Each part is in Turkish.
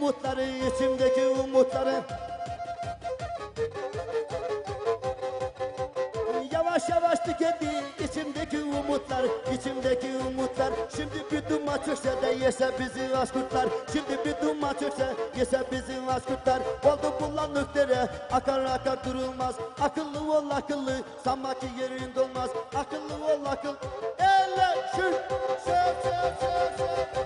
umutları, içimdeki umutları. Yavaş yavaş tükendi içimdeki umutlar, içimdeki umutlar. Şimdi bir duman çökse de yese bizi aşkurtlar Şimdi bir duman çökse yese bizi aşkurtlar Oldu bulanık dere, akar akar durulmaz. Akıllı ol akıllı, sanma ki yerin dolmaz. Akıllı ol akıl, elle şır, şır, şır, şır, şır.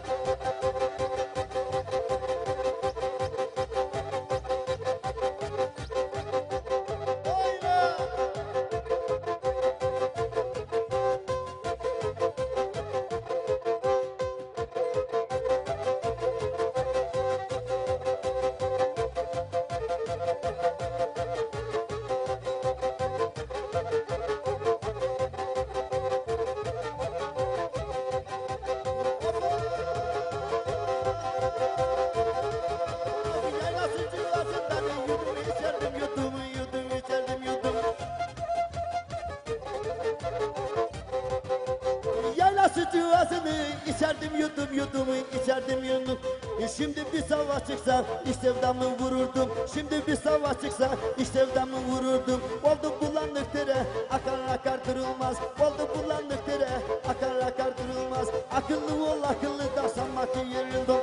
Civasını içerdim yudum yudum içerdim yudum. E Şimdi bir savaş çıksa istevdamı vururdum. Şimdi bir savaş çıksa istevdamı vururdum. Oldu bulanık dere akar akar durulmaz Oldu bulanık dere akar akar durulmaz Akıllı ol akıllı da sanma ki yerin dol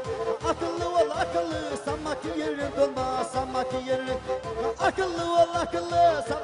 Akıllı ol akıllı sanma ki yerin dolma Sanma ki yerin Akıllı ol akıllı sanma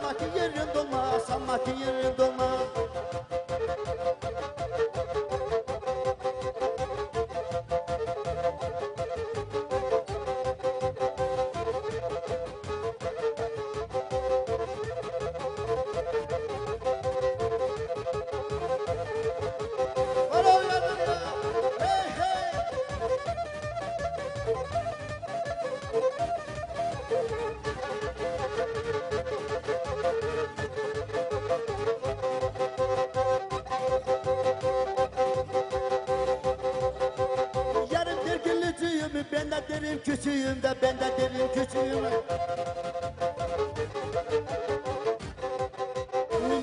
küçüğüm de ben de derim küçüğüm.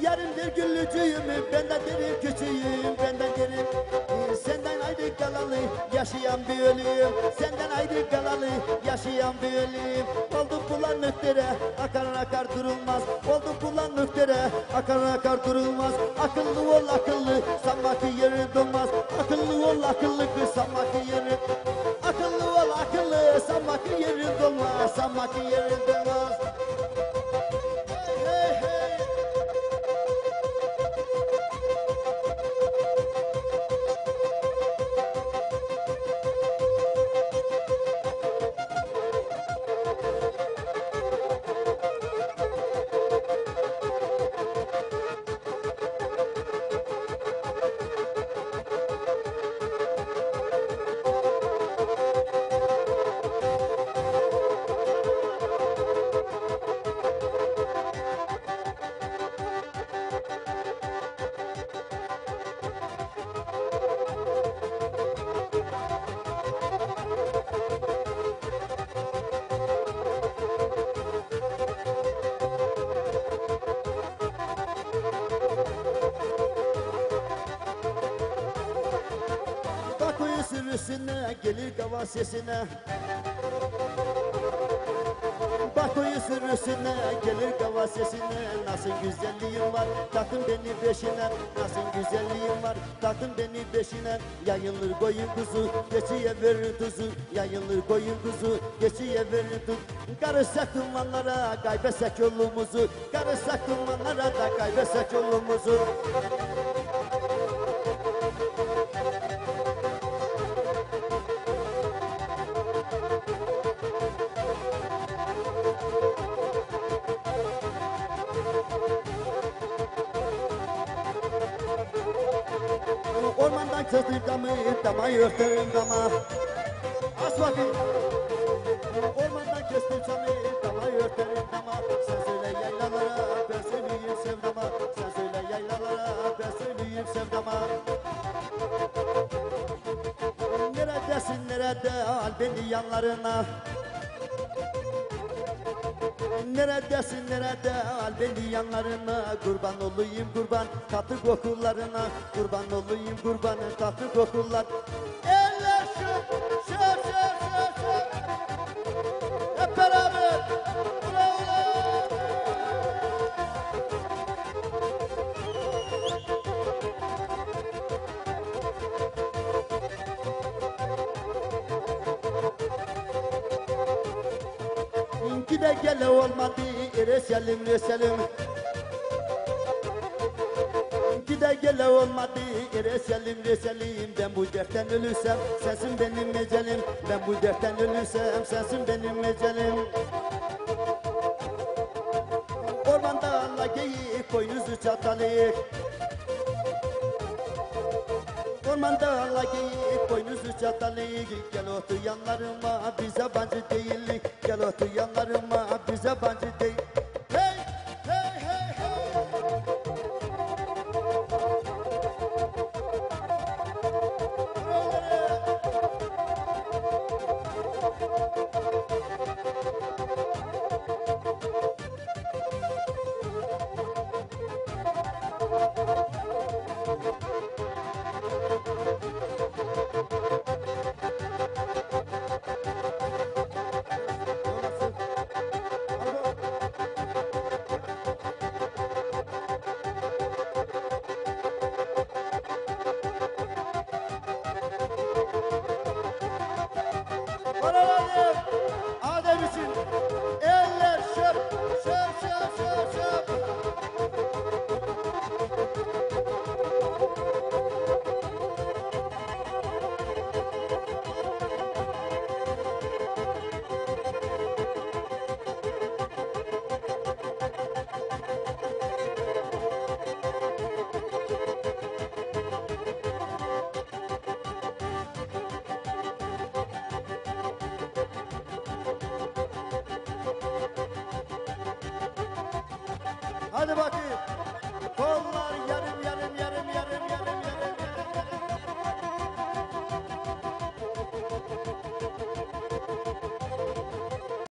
Yarım bir gülücüğüm, ben de derim küçüğüm, ben de derim. Senden ayrı kalalı yaşayan bir ölüyüm Senden ayrı kalalı yaşayan bir ölüyüm Oldu bulanık dere akar akar durulmaz. Oldu bulanık dere akar akar durulmaz. Akıllı ol akıllı sanma ki yeri dolmaz Akıllı ol akıllı kız sanma ki yeri Akıllı ol akıllı. Sanma ki yeri dolmaz. Sanma ki yeri dolmaz kava sesine o sürüsüne gelir kava sesine Nasıl güzelliğin var taktın beni beşine Nasıl güzelliğin var taktın beni beşine Yayılır koyun kuzu geçiye verir tuzu. Yayılır koyun kuzu geçiye verir tuz Karışsak dumanlara kaybetsek yolumuzu. Karışsak dumanlara da kaybetsek yolumuzu Ormandan çözdüm damı, dama örterim dama As bakayım Ormandan kestim çamı, örterim dama Sen söyle yaylalara, ben söyleyeyim sevdama Sen söyle yaylalara, ben söyleyeyim sevdama Neredesin nerede, al beni yanlarına Neredesin nerede? Al beni yanlarına. Kurban olayım kurban tatlı kokularına. Kurban olayım kurbanın tatlı kokular. Eller Gide gele olmadı. Reselim reselim Gide gele olmadı. Reselim reselim Ben bu dertten ölürsem sensin benim ecelim. Ben bu dertten ölürsem sensin benim ecelim. Ormanda Allah geyik boynuzu çatalık ormanda lagi Boynuzu çatalayı Gel otur yanlarıma biz yabancı değiliz Gel otur yanlarıma biz yabancı değil.